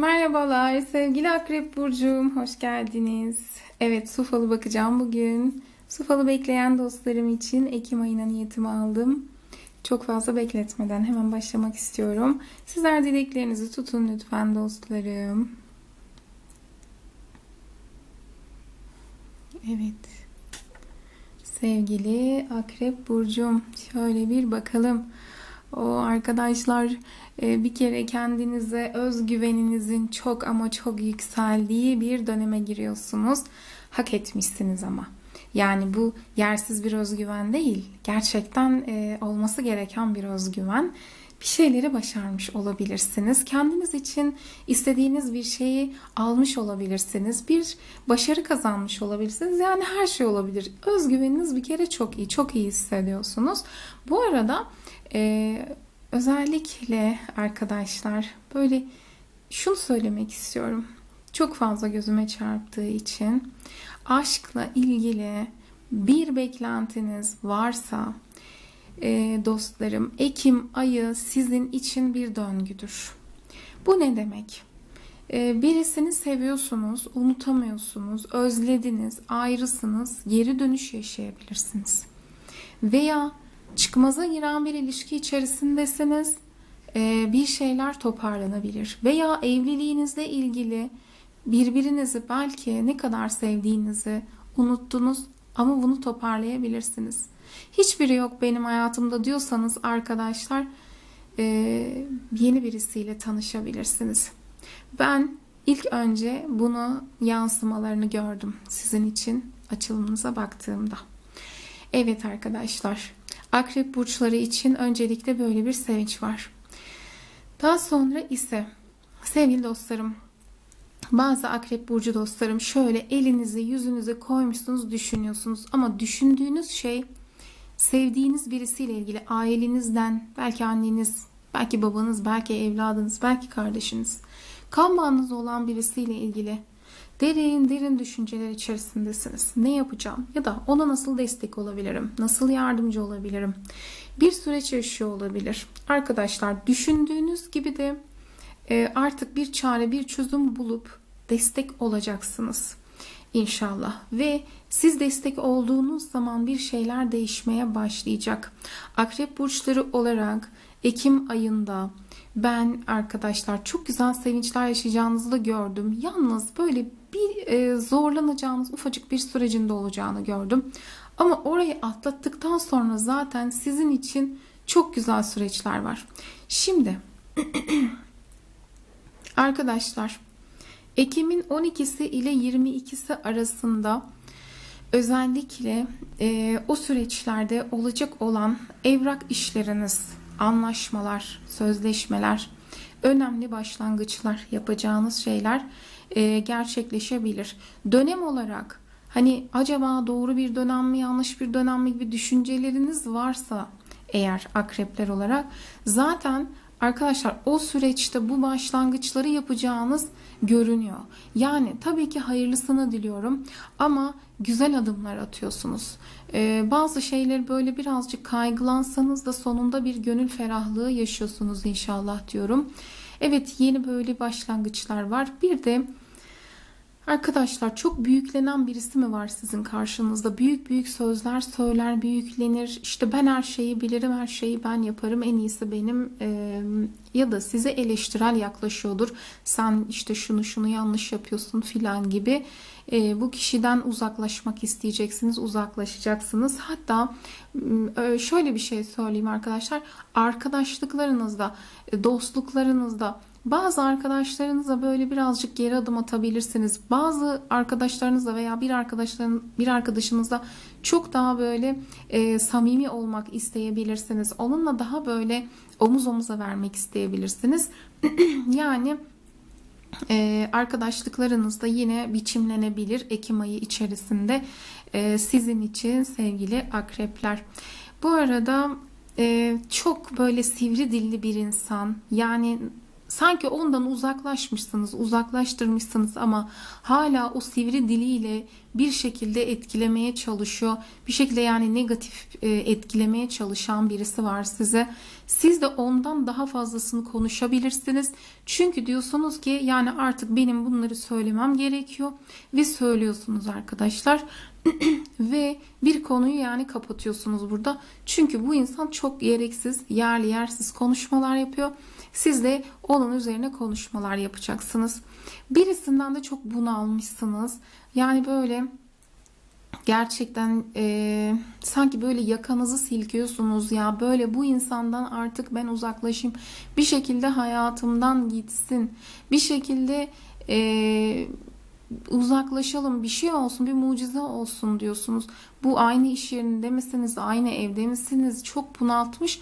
Merhabalar sevgili Akrep Burcu'm, hoş geldiniz. Evet, su falı bakacağım bugün. Su falı bekleyen dostlarım için Ekim ayına niyetimi aldım. Çok fazla bekletmeden hemen başlamak istiyorum. Sizler dileklerinizi tutun lütfen dostlarım. Evet. Sevgili Akrep Burcu'm, şöyle bir bakalım. O arkadaşlar e, bir kere kendinize özgüveninizin çok ama çok yükseldiği bir döneme giriyorsunuz. Hak etmişsiniz ama. Yani bu yersiz bir özgüven değil. Gerçekten e, olması gereken bir özgüven. Bir şeyleri başarmış olabilirsiniz. Kendiniz için istediğiniz bir şeyi almış olabilirsiniz. Bir başarı kazanmış olabilirsiniz. Yani her şey olabilir. Özgüveniniz bir kere çok iyi. Çok iyi hissediyorsunuz. Bu arada ee, özellikle arkadaşlar böyle şunu söylemek istiyorum. Çok fazla gözüme çarptığı için aşkla ilgili bir beklentiniz varsa e, dostlarım Ekim ayı sizin için bir döngüdür. Bu ne demek? E, birisini seviyorsunuz, unutamıyorsunuz, özlediniz, ayrısınız, geri dönüş yaşayabilirsiniz. Veya çıkmaza giren bir ilişki içerisindesiniz. Ee, bir şeyler toparlanabilir. Veya evliliğinizle ilgili birbirinizi belki ne kadar sevdiğinizi unuttunuz ama bunu toparlayabilirsiniz. Hiçbiri yok benim hayatımda diyorsanız arkadaşlar e, yeni birisiyle tanışabilirsiniz. Ben ilk önce bunu yansımalarını gördüm sizin için açılımınıza baktığımda. Evet arkadaşlar Akrep burçları için öncelikle böyle bir sevinç var. Daha sonra ise sevgili dostlarım bazı akrep burcu dostlarım şöyle elinizi yüzünüze koymuşsunuz düşünüyorsunuz ama düşündüğünüz şey sevdiğiniz birisiyle ilgili ailenizden belki anneniz belki babanız belki evladınız belki kardeşiniz kan bağınız olan birisiyle ilgili derin derin düşünceler içerisindesiniz. Ne yapacağım ya da ona nasıl destek olabilirim? Nasıl yardımcı olabilirim? Bir süreç yaşıyor olabilir. Arkadaşlar düşündüğünüz gibi de e, artık bir çare, bir çözüm bulup destek olacaksınız. İnşallah ve siz destek olduğunuz zaman bir şeyler değişmeye başlayacak. Akrep burçları olarak Ekim ayında ben arkadaşlar çok güzel sevinçler yaşayacağınızı da gördüm. Yalnız böyle bir e, zorlanacağınız ufacık bir sürecinde olacağını gördüm. Ama orayı atlattıktan sonra zaten sizin için çok güzel süreçler var. Şimdi arkadaşlar Ekim'in 12'si ile 22'si arasında özellikle e, o süreçlerde olacak olan evrak işleriniz, anlaşmalar, sözleşmeler, önemli başlangıçlar yapacağınız şeyler e, gerçekleşebilir. Dönem olarak hani acaba doğru bir dönem mi yanlış bir dönem mi gibi düşünceleriniz varsa eğer akrepler olarak zaten Arkadaşlar o süreçte bu başlangıçları yapacağınız görünüyor. Yani tabii ki hayırlısını diliyorum ama güzel adımlar atıyorsunuz. Ee, bazı şeyleri böyle birazcık kaygılansanız da sonunda bir gönül ferahlığı yaşıyorsunuz inşallah diyorum. Evet yeni böyle başlangıçlar var. Bir de Arkadaşlar çok büyüklenen birisi mi var sizin karşınızda? Büyük büyük sözler söyler, büyüklenir. İşte ben her şeyi bilirim, her şeyi ben yaparım, en iyisi benim. Ee, ya da size eleştirel yaklaşıyordur. Sen işte şunu şunu yanlış yapıyorsun filan gibi. Ee, bu kişiden uzaklaşmak isteyeceksiniz, uzaklaşacaksınız. Hatta şöyle bir şey söyleyeyim arkadaşlar. Arkadaşlıklarınızda, dostluklarınızda bazı arkadaşlarınızla böyle birazcık geri adım atabilirsiniz. Bazı arkadaşlarınızla veya bir arkadaşların bir arkadaşınızla çok daha böyle e, samimi olmak isteyebilirsiniz. Onunla daha böyle omuz omuza vermek isteyebilirsiniz. yani e, arkadaşlıklarınız da yine biçimlenebilir Ekim ayı içerisinde e, sizin için sevgili akrepler. Bu arada e, çok böyle sivri dilli bir insan yani sanki ondan uzaklaşmışsınız, uzaklaştırmışsınız ama hala o sivri diliyle bir şekilde etkilemeye çalışıyor. Bir şekilde yani negatif e, etkilemeye çalışan birisi var size. Siz de ondan daha fazlasını konuşabilirsiniz. Çünkü diyorsunuz ki yani artık benim bunları söylemem gerekiyor ve söylüyorsunuz arkadaşlar. ve bir konuyu yani kapatıyorsunuz burada. Çünkü bu insan çok gereksiz, yerli yersiz konuşmalar yapıyor. Siz de onun üzerine konuşmalar yapacaksınız. Birisinden de çok bunalmışsınız. Yani böyle gerçekten e, sanki böyle yakanızı silkiyorsunuz ya böyle bu insandan artık ben uzaklaşayım bir şekilde hayatımdan gitsin bir şekilde e, uzaklaşalım bir şey olsun bir mucize olsun diyorsunuz bu aynı iş yerinde misiniz aynı evde misiniz çok bunaltmış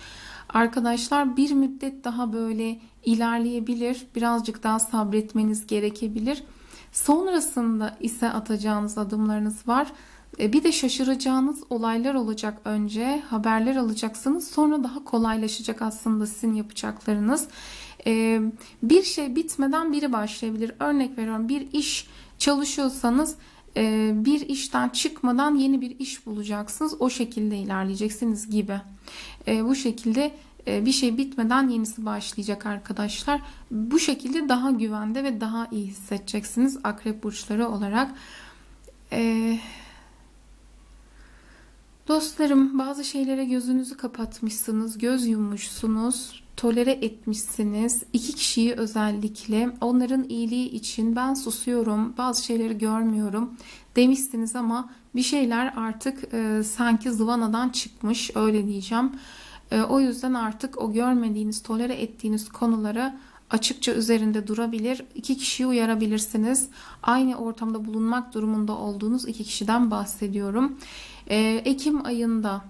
arkadaşlar bir müddet daha böyle ilerleyebilir birazcık daha sabretmeniz gerekebilir. Sonrasında ise atacağınız adımlarınız var. E, bir de şaşıracağınız olaylar olacak önce haberler alacaksınız sonra daha kolaylaşacak aslında sizin yapacaklarınız. E, bir şey bitmeden biri başlayabilir. Örnek veriyorum bir iş çalışıyorsanız bir işten çıkmadan yeni bir iş bulacaksınız o şekilde ilerleyeceksiniz gibi. E, bu şekilde e, bir şey bitmeden yenisi başlayacak arkadaşlar. Bu şekilde daha güvende ve daha iyi hissedeceksiniz akrep burçları olarak. Eee Dostlarım bazı şeylere gözünüzü kapatmışsınız, göz yummuşsunuz, tolere etmişsiniz. İki kişiyi özellikle onların iyiliği için ben susuyorum, bazı şeyleri görmüyorum demişsiniz ama bir şeyler artık e, sanki zıvanadan çıkmış öyle diyeceğim. E, o yüzden artık o görmediğiniz, tolere ettiğiniz konulara açıkça üzerinde durabilir, iki kişiyi uyarabilirsiniz. Aynı ortamda bulunmak durumunda olduğunuz iki kişiden bahsediyorum. Ee, Ekim ayında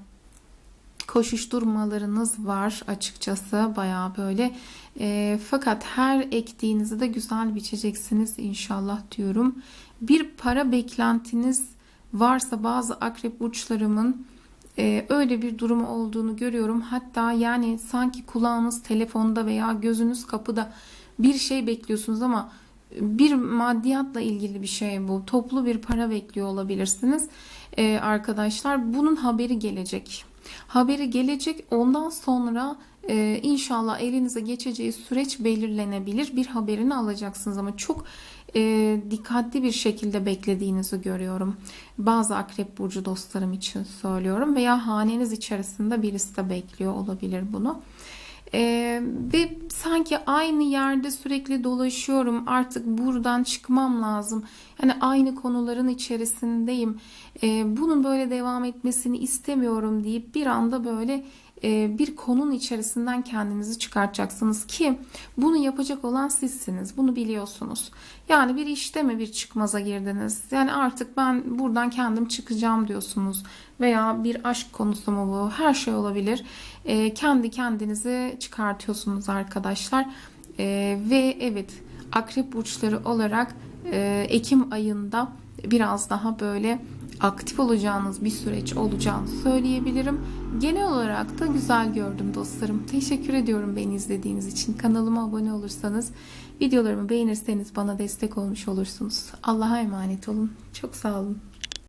koşuşturmalarınız var açıkçası bayağı böyle. E, fakat her ektiğinizi de güzel biçeceksiniz inşallah diyorum. Bir para beklentiniz varsa bazı akrep burçlarımın e, öyle bir durumu olduğunu görüyorum. Hatta yani sanki kulağınız telefonda veya gözünüz kapıda bir şey bekliyorsunuz ama bir maddiyatla ilgili bir şey bu. Toplu bir para bekliyor olabilirsiniz ee, arkadaşlar. Bunun haberi gelecek. Haberi gelecek. Ondan sonra e, inşallah elinize geçeceği süreç belirlenebilir. Bir haberini alacaksınız ama çok e, dikkatli bir şekilde beklediğinizi görüyorum. Bazı akrep burcu dostlarım için söylüyorum veya haneniz içerisinde birisi de bekliyor olabilir bunu. Ee, ve sanki aynı yerde sürekli dolaşıyorum. Artık buradan çıkmam lazım. Yani aynı konuların içerisindeyim. Ee, bunun böyle devam etmesini istemiyorum deyip bir anda böyle bir konunun içerisinden kendinizi çıkartacaksınız ki bunu yapacak olan sizsiniz. Bunu biliyorsunuz. Yani bir işte mi bir çıkmaza girdiniz? Yani artık ben buradan kendim çıkacağım diyorsunuz. Veya bir aşk konusu mu bu? Her şey olabilir. E, kendi kendinizi çıkartıyorsunuz arkadaşlar. E, ve evet akrep burçları olarak Ekim ayında biraz daha böyle aktif olacağınız bir süreç olacağını söyleyebilirim. Genel olarak da güzel gördüm dostlarım. Teşekkür ediyorum beni izlediğiniz için. Kanalıma abone olursanız, videolarımı beğenirseniz bana destek olmuş olursunuz. Allah'a emanet olun. Çok sağ olun.